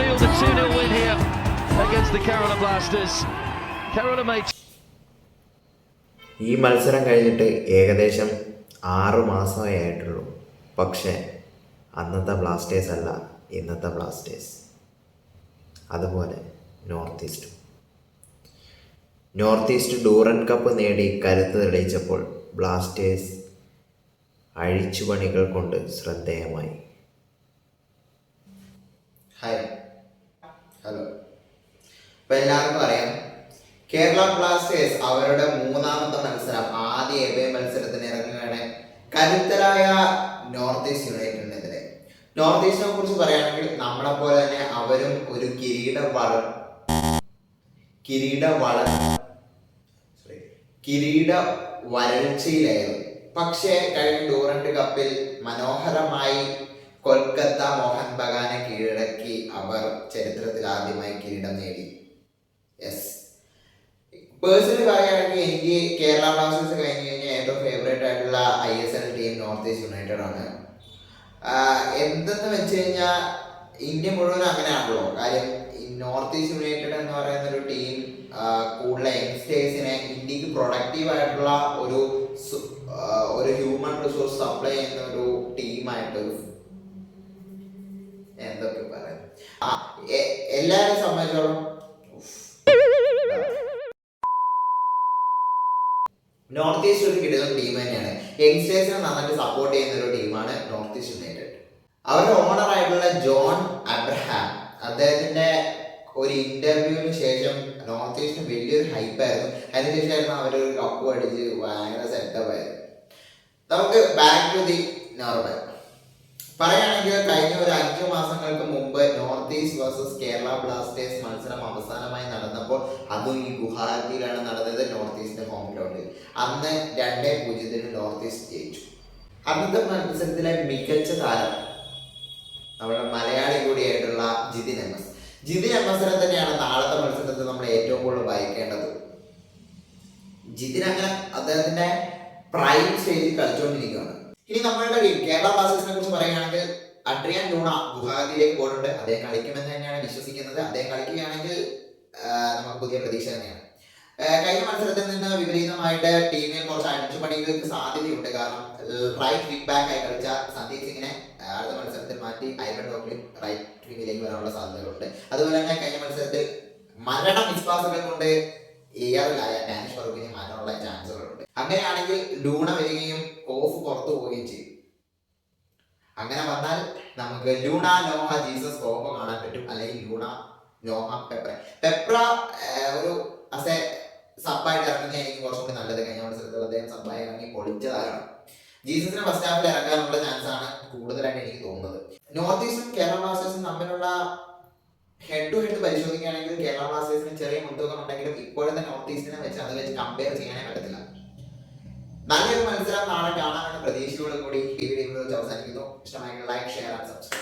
seal the 2 0 win here against the Kerala Blasters. Kerala made ഈ മത്സരം കഴിഞ്ഞിട്ട് ഏകദേശം ആറ് മാസമേ ആയിട്ടുള്ളൂ. പക്ഷേ അന്നത്തെ ബ്ലാസ്റ്റേഴ്സ് അല്ല ഇന്നത്തെ ബ്ലാസ്റ്റേഴ്സ് അതുപോലെ നോർത്ത് ഈസ്റ്റും നോർത്ത് ഈസ്റ്റ് ഡൂറൻ കപ്പ് നേടി കരുത്ത് തെളിയിച്ചപ്പോൾ ബ്ലാസ്റ്റേഴ്സ് അഴിച്ചുപണികൾ കൊണ്ട് ശ്രദ്ധേയമായി. ഹായ് ഹലോ ഇപ്പൊ എല്ലാവർക്കും അറിയാം. കേരള ബ്ലാസ്റ്റേഴ്സ് അവരുടെ മൂന്നാമത്തെ മത്സരം ആദ്യ എബേ മത്സരത്തിന് ഇറങ്ങുകയാണ്. കരുത്തരായ നോർത്ത് ഈസ്റ്റ് യുണൈറ്റഡിനെതിരെ നോർത്ത് ഈസ്റ്റിനെ കുറിച്ച് പറയുകയാണെങ്കിൽ നമ്മളെ പോലെ തന്നെ അവരും ഒരു കിരീട വള കിരീട വള കിരീട വരൾച്ചയിലായിരുന്നു. പക്ഷേ കഴിഞ്ഞ ടൂറന്റ് കപ്പിൽ മനോഹരമായി കൊൽക്കത്ത മോഹൻ ബഗാനെ കീഴടക്കി അവർ ചരിത്രത്തിൽ ആദ്യമായി കിരീടം നേടി. യെസ് പേഴ്സണലി പറയുകയാണെങ്കിൽ എനിക്ക് കേരള ബ്ലാസ്റ്റേഴ്സ് കഴിഞ്ഞ് കഴിഞ്ഞാൽ ഏറ്റവും ഫേവറേറ്റ് ആയിട്ടുള്ള I S L team North East United ആണ്. എന്തെന്ന് വെച്ച് കഴിഞ്ഞാൽ ഇന്ത്യ മുഴുവൻ അങ്ങനെയാണല്ലോ. കാര്യം നോർത്ത് ഈസ്റ്റ് യുണൈറ്റഡ് എന്ന് പറയുന്ന ഒരു ടീം കൂടുതൽ യങ്സ്റ്റേഴ്സിനെ ഇന്ത്യയ്ക്ക് പ്രൊഡക്റ്റീവ് ആയിട്ടുള്ള ഒരു ഒരു ഹ്യൂമൻ റിസോഴ്സ് സപ്ലൈ ചെയ്യുന്ന ഒരു ടീമായിട്ട് എന്തൊക്കെ പറയാം? ആ എ- സംബന്ധിച്ചോളം നോർത്ത് ഈസ്റ്റ് ഒരു കിടന്ന ടീം തന്നെയാണ്. യങ്സ്റ്റേഴ്സിനെ നന്നായിട്ട് സപ്പോർട്ട് ചെയ്യുന്ന ഒരു ടീമാണ് നോർത്ത് ഈസ്റ്റ് യുണൈറ്റഡ്. അവരുടെ ഓണർ ആയിട്ടുള്ള ജോൺ അബ്രഹാം അദ്ദേഹത്തിന്റെ ഒരു ഇന്റർവ്യൂവിന് ശേഷം നോർത്ത് ഈസ്റ്റിന് വലിയൊരു ഹൈപ്പായിരുന്നു അതിനുശേഷമായിരുന്നു അവരൊരു കപ്പ് അടിച്ച് ഭയങ്കര സെറ്റപ്പ് ആയിരുന്നു നമുക്ക് ബാക്ക് ടു ദി നോർമൽ പറയുകയാണെങ്കിൽ കഴിഞ്ഞ ഒരു അഞ്ചു മാസങ്ങൾക്ക് മുമ്പ് North East versus Kerala Blasters മത്സരം അവസാനമായി നടന്നപ്പോൾ അതും ഈ ഗുവാഹത്തിയിലാണ് നടന്നത് നോർത്ത് ഈസ്റ്റിന്റെ ഹോം ഗ്രൗണ്ടിൽ അന്ന് രണ്ടേ പൂജ്യത്തിന് നോർത്ത് ഈസ്റ്റ് ജയിച്ചു. അന്നത്തെ മത്സരത്തിലെ മികച്ച താരം നമ്മുടെ Malayali കൂടിയായിട്ടുള്ള Jithin M S. Jithin M എസിനെ തന്നെയാണ് നാളത്തെ മത്സരത്തിൽ നമ്മൾ ഏറ്റവും കൂടുതൽ വായിക്കേണ്ടത്. ജിതിൻ അങ്ങനെ അദ്ദേഹത്തിന്റെ പ്രൈം സ്റ്റേജിൽ കളിച്ചുകൊണ്ടിരിക്കുകയാണ്. ഇനി നമ്മളുടെ കേരള ബ്ലാസ്റ്റേഴ്സിനെ കുറിച്ച് പറയുകയാണെങ്കിൽ അഡ്രിയാൻ ലൂണ ഗുവാഹത്തിയിലേക്ക് പോയിട്ടുണ്ട്. അദ്ദേഹം കളിക്കുമെന്ന് തന്നെയാണ് വിശ്വസിക്കുന്നത്. അദ്ദേഹം കളിക്കുകയാണെങ്കിൽ നമുക്ക് പുതിയ പ്രതീക്ഷ തന്നെയാണ്. കഴിഞ്ഞ മത്സരത്തിൽ നിന്ന് വിപരീതമായിട്ട് ടീമിൽ കുറച്ച് അടിച്ചുപണികൾക്ക് സാധ്യതയുണ്ട്. കാരണം റൈറ്റ് വിങ് ബാക്ക് ആയി കളിച്ച സന്ദീപ് സിംഗിനെ അടുത്ത മത്സരത്തിൽ മാറ്റി ഐലൻഡ് ഡോക്ലിൻ റൈറ്റ് വിങ്ങിലേക്ക് വരാനുള്ള സാധ്യതകളുണ്ട്. അതുപോലെ തന്നെ കഴിഞ്ഞ മത്സരത്തിൽ മരണ വിശ്വാസങ്ങൾ കൊണ്ട് ഏറിലായ ഡാനിഷ് ഫറൂഖിനെ മാറ്റാനുള്ള ചാൻസുകളുണ്ട്. അങ്ങനെയാണെങ്കിൽ ലൂണ വരികയും പുറത്തു പോവുകയും ചെയ്യും. അങ്ങനെ വന്നാൽ നമുക്ക് ലൂണ നോഹ ജീസസ് കോമ്പോ കാണാൻ പറ്റും. അല്ലെങ്കിൽ ലൂണ നോഹ പെപ്ര. പെപ്ര ഒരു അസെ സബായിട്ട് ഇറങ്ങുന്നതായിരിക്കും കുറച്ചും കൂടി നല്ലത്. കഴിഞ്ഞ മത്സരത്തിൽ അദ്ദേഹം സപ്പായി ഇറങ്ങി പൊളിച്ചതാണ് ജീസസിനെ ഫസ്റ്റ് ഹാഫിൽ ഇറക്കാനുള്ള ചാൻസ് ആണ് കൂടുതലായിട്ട് എനിക്ക് തോന്നുന്നത്. നോർത്ത് ഈസ്റ്റും കേരള ബ്ലാസ്റ്റേഴ്സും തമ്മിലുള്ള ഹെഡ് ടു ഹെഡ് പരിശോധിക്കുകയാണെങ്കിൽ കേരള ബ്ലാസ്റ്റേഴ്സിന് ചെറിയ മുൻതൂക്കം ഉണ്ടെങ്കിലും ഇപ്പോഴത്തെ നോർത്ത് ഈസ്റ്റിനെ വെച്ച് അത് വെച്ച് കമ്പയർ ചെയ്യാനേ പറ്റത്തില്ല. മത്സരം നാളെ കാണാമെന്ന പ്രതീക്ഷയോടുകൂടി ഈ വീഡിയോ അവസാനിക്കുന്നു. ഇഷ്ടമായെങ്കിൽ ലൈക്ക് ഷെയർ ആൻഡ് സബ്സ്ക്രൈബ്